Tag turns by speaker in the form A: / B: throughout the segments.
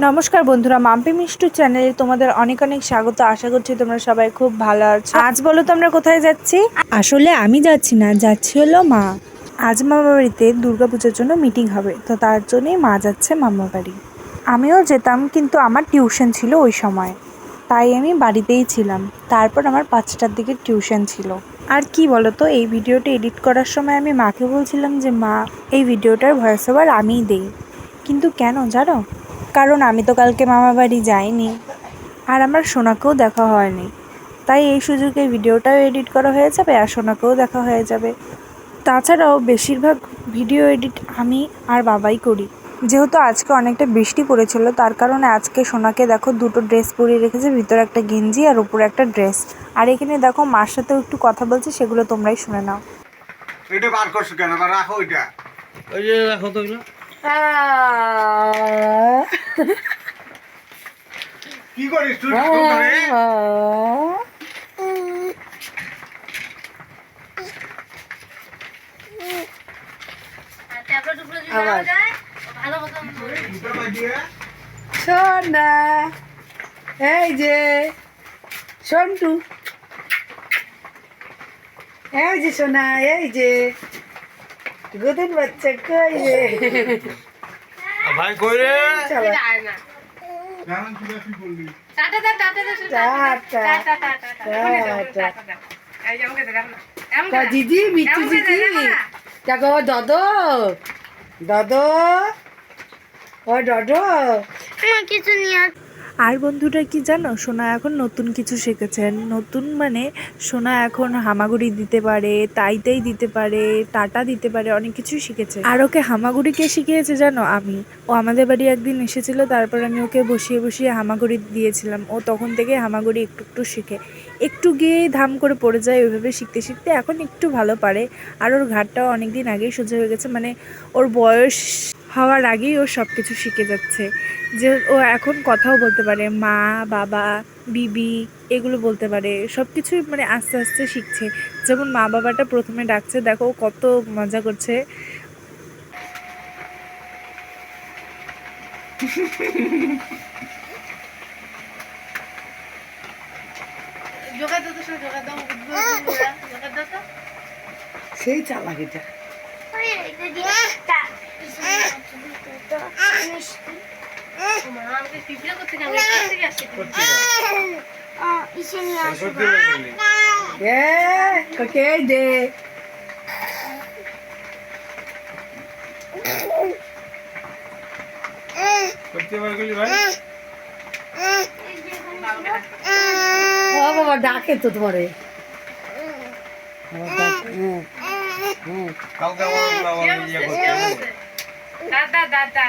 A: নমস্কার বন্ধুরা মাম্পি মিষ্টু চ্যানেলে তোমাদের অনেক অনেক স্বাগত। আশা করছি তোমরা সবাই খুব ভালো আছো। আজ বলো তো আমরা কোথায় যাচ্ছি? আসলে আমি যাচ্ছি না যাচ্ছি হলো মা। আজ মামা বাড়িতে দুর্গাপুজোর জন্য মিটিং হবে তো তার জন্যই মা যাচ্ছে মামা বাড়ি। আমিও যেতাম কিন্তু আমার টিউশন ছিল ওই সময়। তাই আমি বাড়িতেই ছিলাম। তারপর আমার পাঁচটার দিকে টিউশন ছিল। আর কি বলো তো এই ভিডিওটা এডিট করার সময় আমি মাকে বলছিলাম যে মা এই ভিডিওটার ভয়েস ওভার আমিই দেই। কিন্তু কেন জানো? কারণ আমি তো কালকে মামা বাড়ি যাইনি। আর আমার সোনাকেও দেখা হয়নি। তাই এই সুযোগে ভিডিওটাও এডিট করা হয়ে যাবে আর সোনাকেও দেখা হয়ে যাবে। তাছাড়াও বেশিরভাগ ভিডিও এডিট আমি আর বাবাই করি। যেহেতু আজকে অনেকটা বৃষ্টি পড়েছিল তার কারণে আজকে সোনাকে দেখো দুটো ড্রেস পরিয়ে রেখেছে ভিতরে একটা গেঞ্জি আর উপরে একটা ড্রেস। আর এখানে দেখো মার সাথেও একটু কথা বলছে সেগুলো তোমরাই শুনে নাও।
B: এটা বার করছ কেন? রাখো ওইটা।
C: ওই যে রাখো তো
B: কি করিস তুই? বাজিয়ে
D: সোনা এই যে সন্টু। এই যে সোনা এই যে। গুদুন বাচ্চা কই রে?
C: ভাই কই রে?
D: দিদি মিঠু দিদি দেখো দদ দদ ও দদ।
A: আর বন্ধুটা কি জানো? সোনা এখন নতুন কিছু শিখেছেন। নতুন মানে সোনা এখন হামাগুড়ি দিতে পারে, তাইতেই দিতে পারে, টাটা দিতে পারে, অনেক কিছু শিখেছে। আর ওকে হামাগুড়ি কে শিখিয়েছে জানো? আমি। ও আমাদের বাড়ি একদিন এসেছিল, তারপর আমি ওকে বসিয়ে বসিয়ে হামাগুড়ি দিয়েছিলাম। ও তখন থেকে হামাগুড়ি একটু একটু শিখে। একটু গিয়েই ধাম করে পড়ে যায় ওইভাবে শিখতে শিখতে। এখন একটু ভালো পারে। আর ওর ঘাটটাও অনেক দিন আগেই সোজা হয়ে গেছে। মানে ওর বয়স হওয়ার আগেই ও সব কিছু শিখে যাচ্ছে। যে ও এখন কথাও বলতে পারে। মা, বাবা, বিবি এগুলো বলতে পারে। সব কিছুই মানে আস্তে আস্তে শিখছে। যেমন মা বাবাটা প্রথমে ডাকছে, দেখো কত মজা করছে।
D: সেই চালাক এটা। দে
C: করতে পার। ভাই
D: ও বাবা ডাকে তো তোমারে দাদা ডাকে,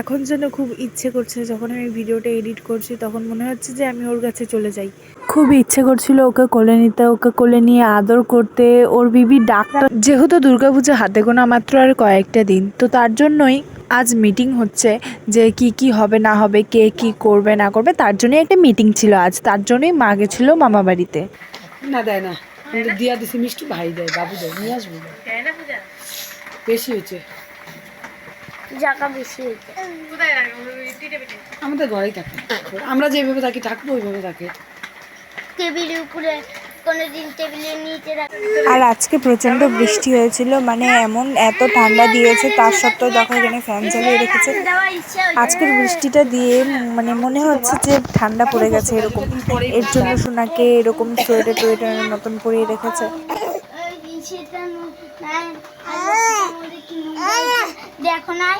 A: এখন যেন খুব ইচ্ছে করছে যখন আমি ভিডিওটা এডিট করছি তখন মনে হচ্ছে যে আমি ওর কাছে চলে যাই। খুব ইচ্ছে করছিল ওকে কোলে নিতে ওকে কোলে নিয়ে আদর করতে ওর বিবি ডাক্তার। যেহেতু দুর্গাপূজা হাতে গোনা মাত্র আর কয়েকটা দিন তো তার জন্যই আজ মিটিং হচ্ছে যে কি কি হবে না হবে কে কি করবে না করবে তার জন্যই একটা মিটিং ছিল আজ। তার জন্যই মা গেছিল মামা বাড়িতে।
D: না দেয় না। দিয়া দিছি মিষ্টি ভাই দেয় বাবু দেয় নিয়ে আসব। বেশি হয়েছে।
E: জায়গা বেশি
D: আমাদের ঘরেই থাকে। আমরা যেভাবে থাকি থাকব ওইভাবে থাকে।
E: টেবিলের উপরে
A: আর আজকে প্রচণ্ড বৃষ্টি হয়েছিল মানে এমন এত ঠান্ডা দিয়েছে তার সত্ত্বেও দেখো এখানে ফ্যান চালিয়ে রেখেছে। আজকের বৃষ্টিটা দিয়ে মানে মনে হচ্ছে যে ঠান্ডা পড়ে গেছে এরকম। এর জন্য সোনাকে এরকম সোয়েটার টোয়েটার নতুন পরিয়ে রেখেছে।
E: সেটা। দেখো নাই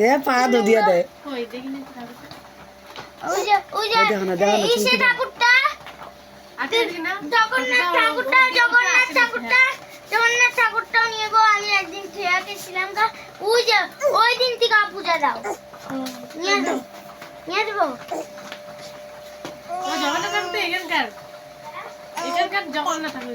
D: এ পা দো দিয়া
E: ওই ওই যে
D: ওই।
E: ঠাকুরটা জগন্নাথ ঠাকুরটা জগন্নাথ ঠাকুরটা জগন্নাথ ঠাকুরটাও নিয়ে গো আমি একদিন খেয়া গেছিলাম গা। ওই যে ওই দিন থেকে পূজা দাও। নিয়ে নিয়ে
D: জগন্নাথ ঠাকুর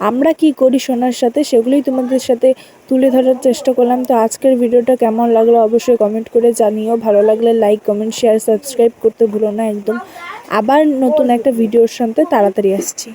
A: আমরা কি করি সোনার সাথে সেগুলোই তোমাদের সাথে তুলে ধরার চেষ্টা করলাম। তো আজকের ভিডিওটা কেমন লাগল অবশ্যই কমেন্ট করে জানিও। ভালো লাগলে লাইক কমেন্ট শেয়ার সাবস্ক্রাইব করতে ভুলো না একদম। আবার নতুন একটা ভিডিওর সাথে তাড়াতাড়ি আসছি।